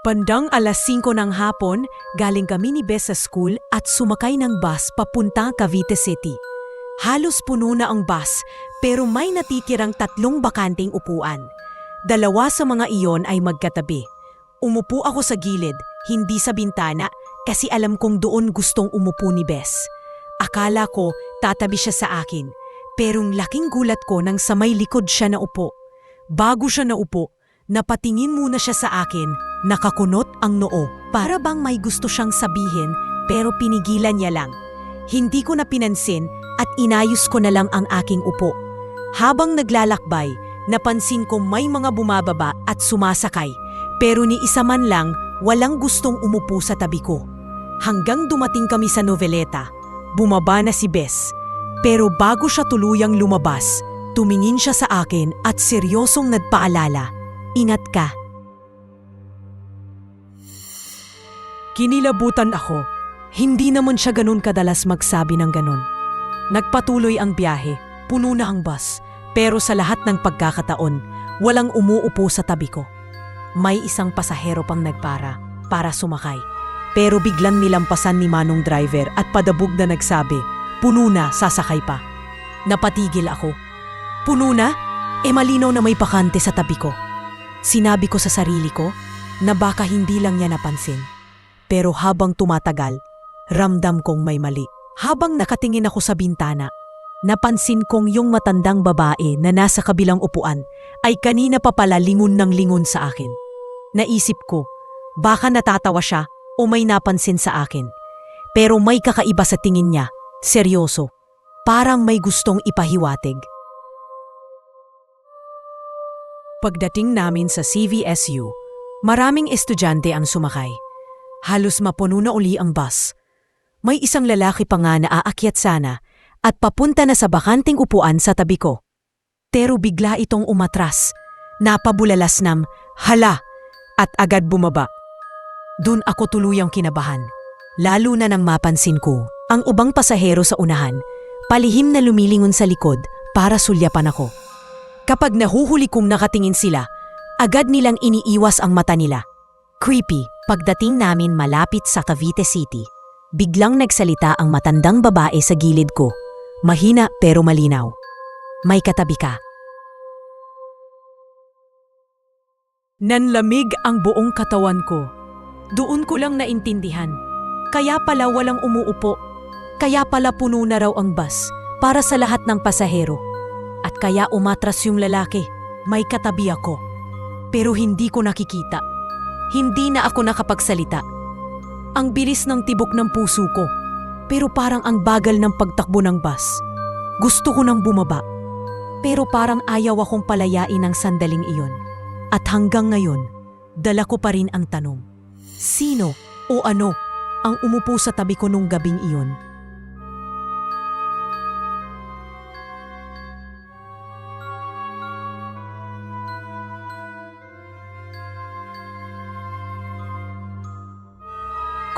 Bandang alas 5 ng hapon, galing kami ni Bess sa school at sumakay ng bus papunta Cavite City. Halos puno na ang bus, pero may natitirang tatlong bakanting upuan. Dalawa sa mga iyon ay magkatabi. Umupo ako sa gilid, hindi sa bintana, kasi alam kong doon gustong umupo ni Bess. Akala ko tatabi siya sa akin, perong laking gulat ko nang sa may likod siya naupo. Bago siya naupo, napatingin muna siya sa akin, nakakunot ang noo. Para bang may gusto siyang sabihin pero pinigilan niya lang. Hindi ko na pinansin at inayos ko na lang ang aking upo. Habang naglalakbay, napansin ko may mga bumababa at sumasakay pero ni isa man lang walang gustong umupo sa tabi ko. Hanggang dumating kami sa noveleta, bumaba na si Bess. Pero bago siya tuluyang lumabas, tumingin siya sa akin at seryosong nagpaalala, Ingat ka. Kinilabutan ako. Hindi naman siya ganun kadalas magsabi ng ganun. Nagpatuloy ang biyahe, puno na ang bus, pero sa lahat ng pagkakataon, walang umuupo sa tabi ko. May isang pasahero pang nagpara para sumakay. Pero biglang nilampasan ni Manong driver at padabog na nagsabi, puno na, sasakay pa. Napatigil ako. Puno na? E malinaw na may bakante sa tabi ko. Sinabi ko sa sarili ko na baka hindi lang niya napansin. Pero habang tumatagal, ramdam kong may mali. Habang nakatingin ako sa bintana, napansin kong yung matandang babae na nasa kabilang upuan ay kanina pa pala lingon ng lingon sa akin. Naisip ko, baka natatawa siya o may napansin sa akin. Pero may kakaiba sa tingin niya, seryoso. Parang may gustong ipahiwatig. Pagdating namin sa CVSU, maraming estudyante ang sumakay. Halos mapuno na uli ang bus. May isang lalaki pa nga na aakyat sana at papunta na sa bakanting upuan sa tabi ko. Pero bigla itong umatras. Napabulalas nam, hala, at agad bumaba. Doon ako tuluyang kinabahan. Lalo na nang mapansin ko, ang ubang pasahero sa unahan, palihim na lumilingon sa likod para sulyapan ako. Kapag nahuhuli kong nakatingin sila, agad nilang iniiwas ang mata nila. Creepy, pagdating namin malapit sa Cavite City, biglang nagsalita ang matandang babae sa gilid ko. Mahina pero malinaw. May katabi ka. Nanlamig ang buong katawan ko. Doon ko lang naintindihan. Kaya pala walang umuupo. Kaya pala puno na raw ang bus para sa lahat ng pasahero. At kaya umatras yung lalaki. May katabi ako. Pero hindi ko nakikita. Hindi na ako nakapagsalita. Ang bilis ng tibok ng puso ko. Pero parang ang bagal ng pagtakbo ng bus. Gusto ko nang bumaba. Pero parang ayaw akong palayain ng sandaling iyon. At hanggang ngayon, dala ko pa rin ang tanong. Sino o ano ang umupo sa tabi ko nung gabing iyon?